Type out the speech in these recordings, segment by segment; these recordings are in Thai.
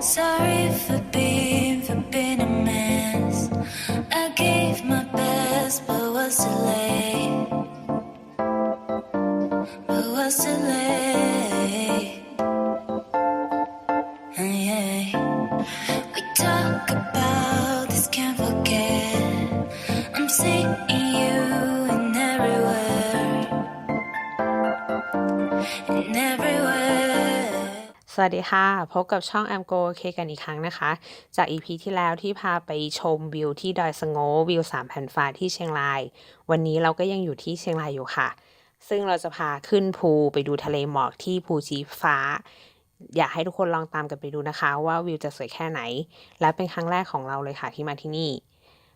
Sorry for being, for being a mess. I gave my best, but was too วัสดีค่ะ พบกับช่อง a m Go OK กันอีกครั้งนะคะ จาก EP ที่แล้วที่พาไปชมวิวที่ดอยสะโงวิว3แผ่นฟ้าที่เชียงราย วันนี้เราก็ยังอยู่ที่เชียงรายอยู่ค่ะ ซึ่งเราจะพาขึ้นภูไปดูทะเลหมอกที่ภูชีฟ้า อยากให้ทุกคนลองตามกันไปดูนะคะ ว่าวิวจะสวยแค่ไหน และเป็นครั้งแรกของเราเลยค่ะที่มาที่นี่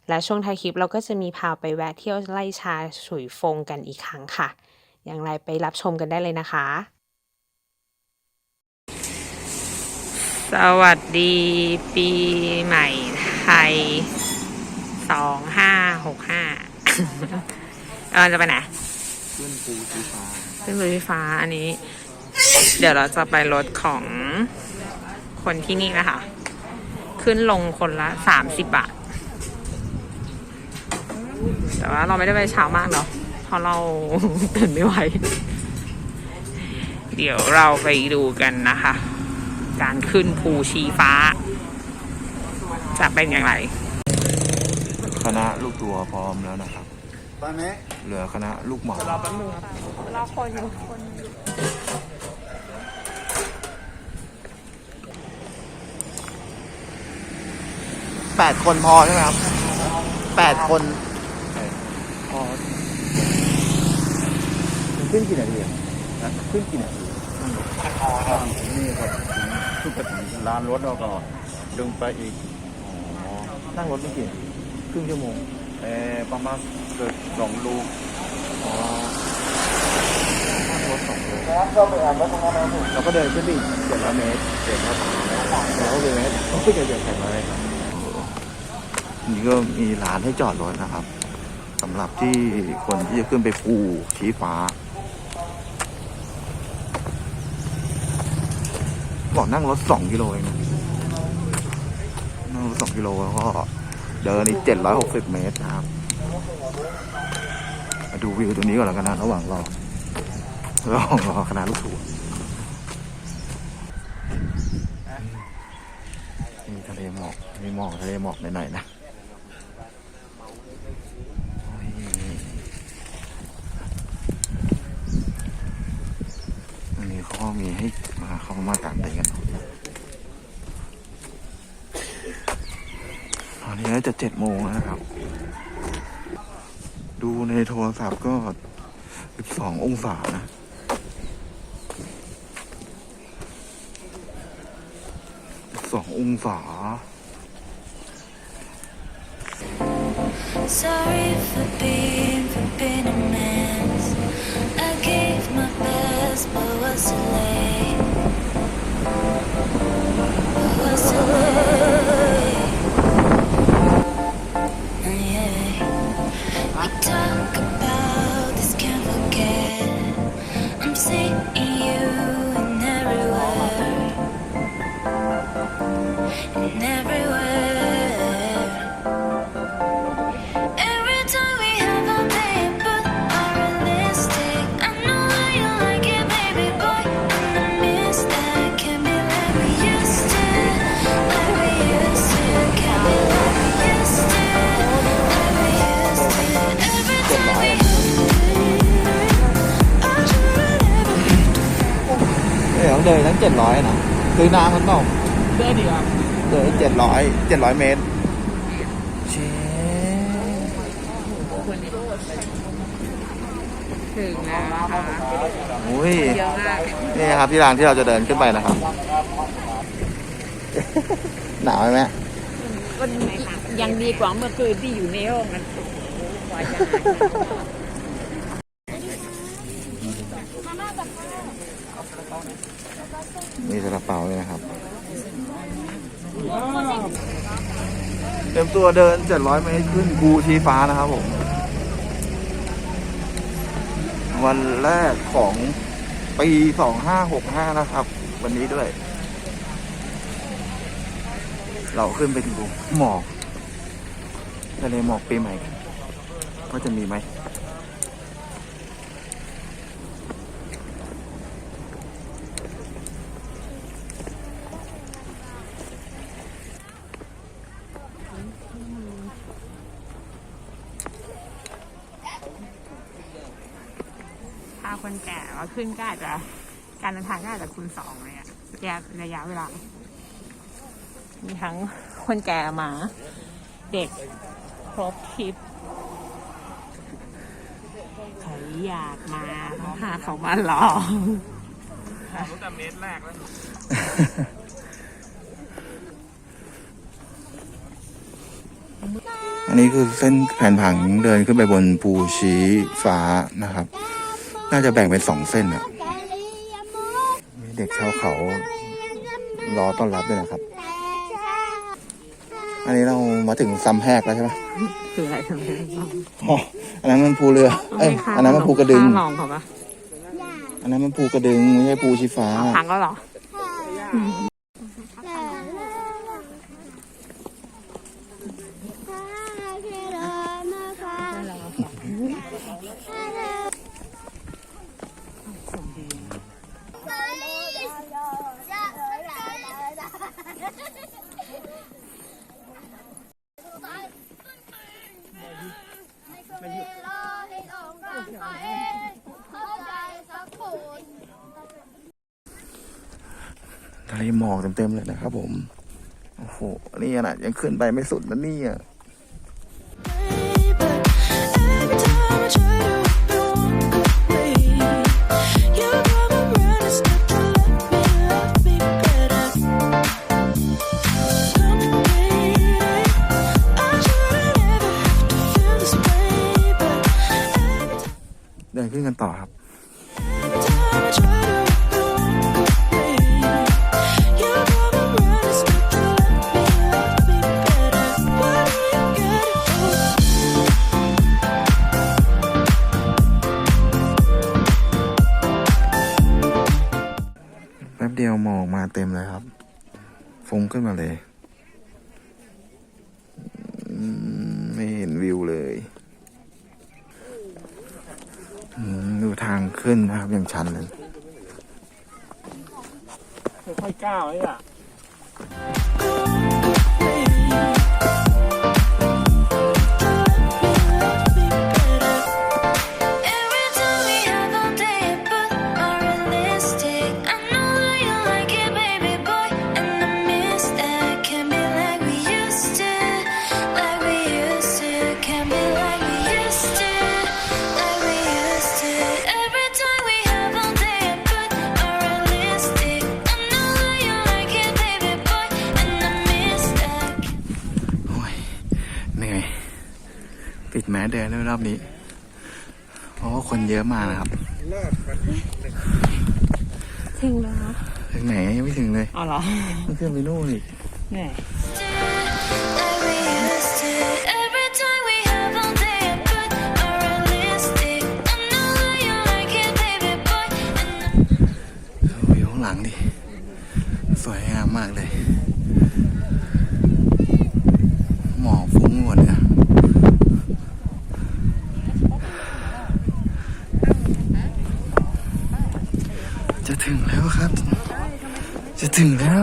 และช่วงท้ายคลิปเราก็จะมีพาไปแวะเที่ยวไล่ชาฉุยฟงกันอีกครั้งค่ะ อย่างไรไปรับชมกันได้เลยนะคะ สวัสดีปีใหม่ไทยสองห้าหกห้าเราจะไปไหนขึ้นภูชีฟ้าขึ้นรถไฟฟ้าอันนี้ เดี๋ยวเราจะไปรถของคนที่นี่นะคะ ขึ้นลงคนละสามสิบบาท แต่ว่าเราไม่ได้ไปเช้ามากเนาะเพราะเราตื่นไม่ไหว เดี๋ยวเราไปดูกันนะคะ การขึ้นภูชีฟ้า จะเป็นอย่างไร คณะลูกตัวพร้อมแล้วนะครับไปไหมเหลือคณะลูกหมอรอแป๊บนึงรอคนอยู่คนแปดคนพอใช่ไหมครับแปดคนพอมันขึ้นกี่นาทีอะนะขึ้นกี่นาทีนี่ครับ ขึ้นไปถึงลานรถแล้วก็ดึงไปอีกนั่งรถไม่กี่นาทีครึ่งชั่วโมงเออประมาณเกิดสองลูกอ๋อนั่งรถสองโลเราก็เดินขึ้นไปอีกเจ็ดร้อยเมตรเจ็ดร้อยเราก็เดินเมตรก็ขึ้นเจ็ดแปดร้อยครับนี่ก็มีร้านให้จอดรถนะครับสำหรับที่คนที่จะขึ้นไปภูชี้ฟ้า บอก นั่งรถสองกิโลเองนะนั่งรถสองกิโลแล้วก็เดินอีกเจ็ดร้อยหกสิบเมตรนะครับมาดูวิวตรงนี้ก่อนแล้วกันนะระหว่างรอระหว่างรอคณะลูกทัวร์มีทะเลหมอกมีหมอกทะเลหมอกหน่อยๆนะโอ้ยอันนี้เขาก็มีให้ มาเข้ามากางเต็นกันตอนนี้จะเจ็ดโมงแล้วนะครับ ดูในโทรศัพท์ก็สิบสององศานะสององศา Sorry for being, for being a mess. I gave my best, but was too late. เดินทั้งเจ็ดร้อยนะคือน้ำมันเปล่าเดินดีกว่าเดินเจ็ดร้อยเจ็ดร้อยเมตรเชถึงแล้วนะคะอุ้ยเยอะมากนี่ครับที่รางที่เราจะเดินขึ้นไปนะครับ หนาวไหมแม่ก็ยังดีกว่าเมื่อคืนที่อยู่ในห้องกันกว่าจะ มีซาลา เปาด้วยนะครับ เต็มตัวเดิน 700 เมตรขึ้นภูชีฟ้านะครับผม วันแรกของปี 2565 นะครับ วันนี้ด้วย เราขึ้นไปดูหมอกทะเลหมอกปีใหม่กันว่าจะมีไหม พาคนแก่มา ขึ้นก็อาจจะการเดินทางก็อาจจะคูณสองเลยอะระยะระยะเวลา มีทั้งคนแก่หมา เด็กครบทริปใครอยากมาต้องพาเขามาลองอันนี้คือเส้นแผนผังเดินขึ้นไปบนภูชี้ฟ้านะครับ น่าจะแบ่งเป็นสองเส้นอะมีเด็กชาวเขา รอต้อนรับด้วยนะครับ อันนี้เรามาถึงซัมแฮกแล้วใช่ไหมคืออะไรทำไมอ๋ออันนั้นมันภูเรือ เอ้ย อันนั้นมันภูกระดึง ลองเขาปะอันนั้นมันภูกระดึงไม่ใช่ภูชีฟ้า พังก็หรอ ทะเลหมอกเต็มๆเลยนะครับผม โอ้โห นี่ขนาดยังขึ้นไปไม่สุดนะเนี่ย ขึ้นนะครับอย่างชันเลยค่อยๆก้าวเลยอะ รอบนี้ เพราะว่าคนเยอะมากนะครับ ถึงแล้วถึงไหนยังไม่ถึงเลย อ๋อเหรอไม่ขึ้นไปนู่นอีก เหนื่อย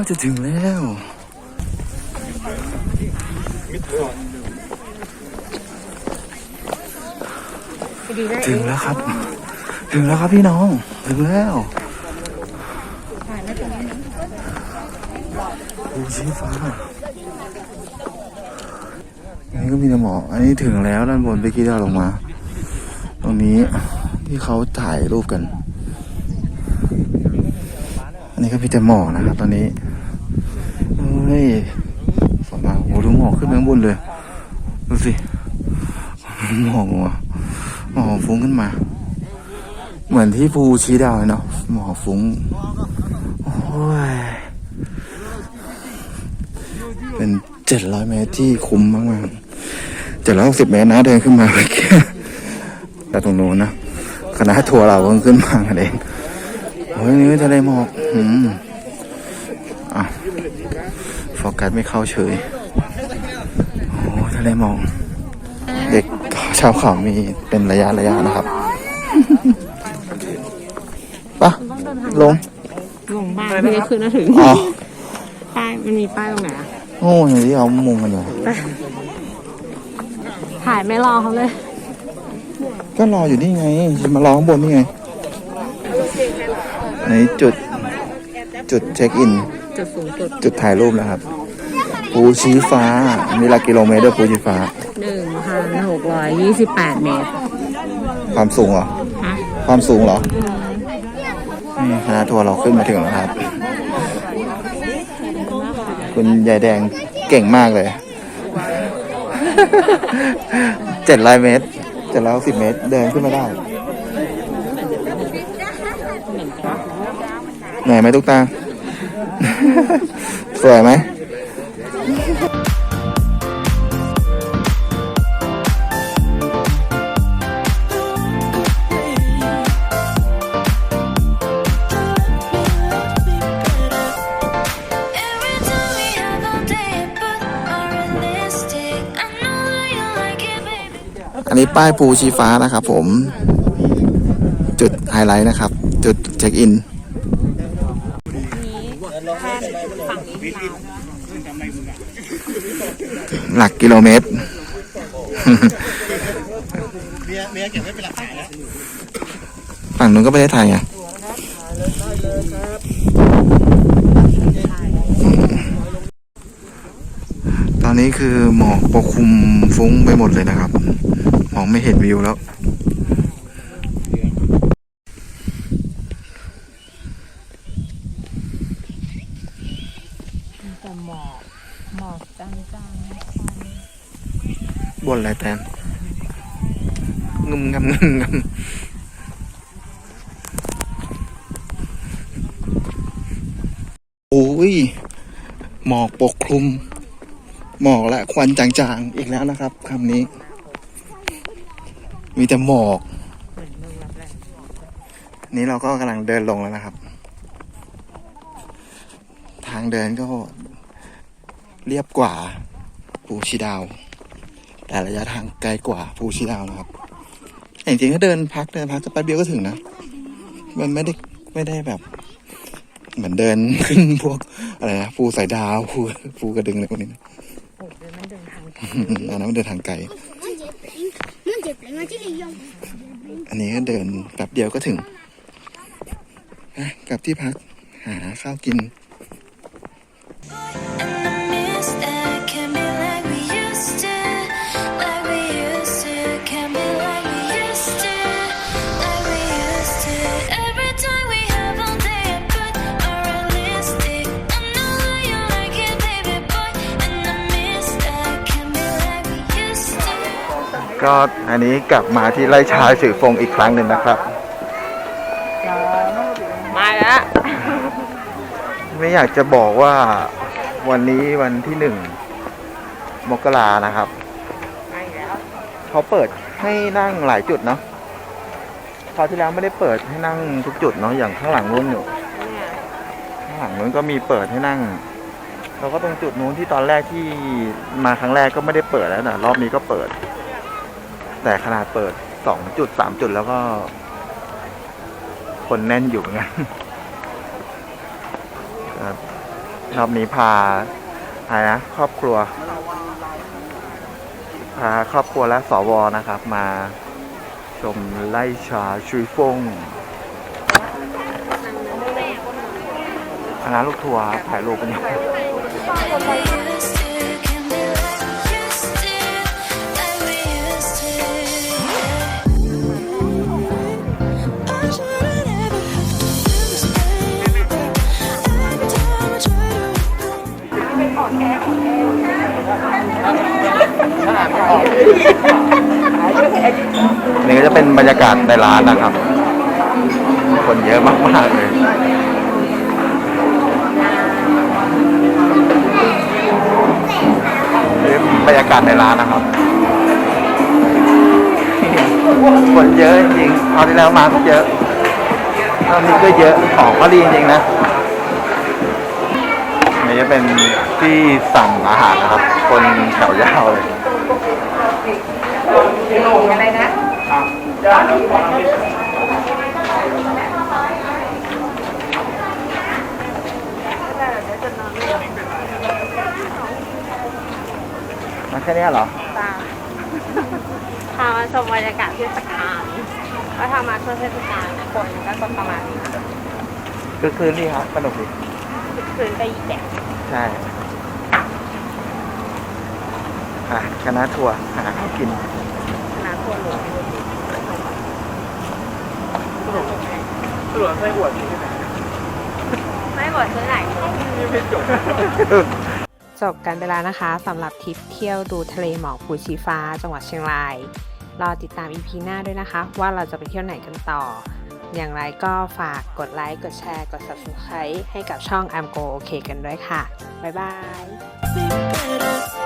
จะถึงแล้วถึงแล้วครับ ถึงแล้วครับพี่น้อง ถึงแล้วภูชีฟ้าอันนี้ก็มีแต่หมอกอันนี้ถึงแล้วด้านบนไปกี้เราลงมา ตรงนี้ที่เขาถ่ายรูปกัน อันนี้ก็มีแต่หมอกนะครับตอนนี้ ฮ้ยฝนมาโอ้ดูหมอกขึ้นไปข้างบนเลย ดูสิหมอกว่ะหมอกฟุ้งขึ้นมา เหมือนที่ภูชีดาวเลยเนาะหมอกฟุ้งโอ้ยเป็นเจ็ดร้อยเมตรที่คุ้มมากๆเจ็ดร้อยหกสิบเมตรนะเดินขึ้นมาเมื่อกี้แต่ตรงโน้นนะคณะทัวร์เราเพิ่งขึ้นมากันเองโอ้ยนี่ทะเลหมอกอืม ฟกัสไม่เข้าเฉย โอ้ทะเลหมอง เด็กชาวเขามีเป็นระยะระยะนะครับปะลงลงบ้านไม่ได้ขึ้นนะถึงอ๋อป้ายมันมีป้ายตรงไหนอะโอ้อย่างที่เขามุงกันอยู่ถ่ายไม่รอเขาเลย ก็รออยู่นี่ไงจะมารอข้างบนนี่ไงในจุดจุดเช็คอิน จุดสูงสุดจุดถ่ายรูปนะครับ ภูชีฟ้า มีหลักกิโลเมตรด้วยภูชีฟ้า หนึ่งพันหกร้อยยี่สิบแปดเมตร ความสูงเหรอ ฮะ ความสูงเหรอนี่คณะทัวร์เราขึ้นมาถึงแล้วครับ คุณยายแดงเก่งมากเลย เจ็ดร้อยเมตรเจ็ดร้อยสิบเมตร เดินขึ้นมาได้ เหนื่อยไหมตุ๊กตา สวยไหมอันนี้ป้ายปูชีฟ้านะครับผม จุดไฮไลท์นะครับ จุดเช็คอิน ลักกิโลเมตรฝั่งนู้นก็ประเทศไทยไงตอนนี้คือหมอกปกคลุมฟุ้งไปหมดเลยนะครับ มองไม่เห็นวิวแล้ว แต่หมอกหมอกจาง บนอะไรแตนงึมงำงึมงำโอ้ย หมอกปกคลุม หมอกและควันจางๆ อีกแล้วนะครับคำนี้ มีแต่หมอก นี่เราก็กำลังเดินลงแล้วนะครับ ทางเดินก็เรียบกว่าภูชีดาว แต่ระยะทางไกลกว่าภูชีดาวนะครับแต่จริงๆก็เดินพักเดินพักก็แป๊บเดียวก็ถึงนะ มันไม่ได้ไม่ได้แบบ เหมือนเดินขึ้นพวกอะไรนะภูสายดาวภูภูกระดึงอะไรพวกนี้นะๆโอ้ยมันเดินทางอันนั้นมันเดินทางไกลมันเจ็บเลยมันจะได้ยงอันนี้ก็เดินแป๊บเดียวก็ถึงอะกลับที่พักหาข้าวกิน ก็อันนี้กลับมาที่ไร่ชาสื่อฟงอีกครั้งหนึ่งนะครับ มาแล้ว ไม่อยากจะบอกว่าวันนี้วันที่หนึ่งมกรานะครับ มาอีกแล้ว เขาเปิดให้นั่งหลายจุดเนาะคราวที่แล้วไม่ได้เปิดให้นั่งทุกจุดเนาะอย่างข้างหลังนู้นอยู่เนี่ยข้างหลังนู้นก็มีเปิดให้นั่ง แล้วก็ตรงจุดนู้นที่ตอนแรกที่มาครั้งแรกก็ไม่ได้เปิดแล้วนะรอบนี้ก็เปิด แต่ขนาดเปิดสองจุดสามจุดแล้วก็ คนแน่นอยู่เหมือนกันครับรอบนี้พาอะไรนะครอบครัว พาครอบครัวและสวนะครับ มาชมไล่ชาชุยฟงคณะลูกทัวร์ถ่ายรูปกันอยู่ นี่ก็จะเป็นบรรยากาศในร้านนะครับ คนเยอะมากๆเลยนี่บรรยากาศในร้านนะครับ คนเยอะจริงๆคราที่แล้วมาก็เยอะรอบนี้ก็เยอะของก็ดีจริงๆนะนี่จะเป็น ที่สั่งอาหารนะครับ คนแถวยาวเลยอะไรนะมาแค่เนี้ยเหรอพามาชมบรรยากาศเทศกาลก็ทำมาช่วงเทศกาลคนก็จะประมาณนี้คือคืนนี่ครับสนุกดีคืนก็อีแดดใช่ อะคณะทัวร์หาข้าวกินคณะทัวร์หลวงตรวจไส้อวดนี่ใช่ไหมไม่หมดซื้อไหนไม่จบจบกันไปแล้วนะคะสำหรับทริปเที่ยวดูทะเลหมอกภูชีฟ้า จังหวัดเชียงราย รอติดตาม EP หน้าด้วยนะคะ ว่าเราจะไปเที่ยวไหนกันต่อ อย่างไรก็ฝากกดไลค์ กดแชร์ กด subscribe ให้กับช่อง I'm Go OK กันด้วยค่ะ บ๊ายบาย Be better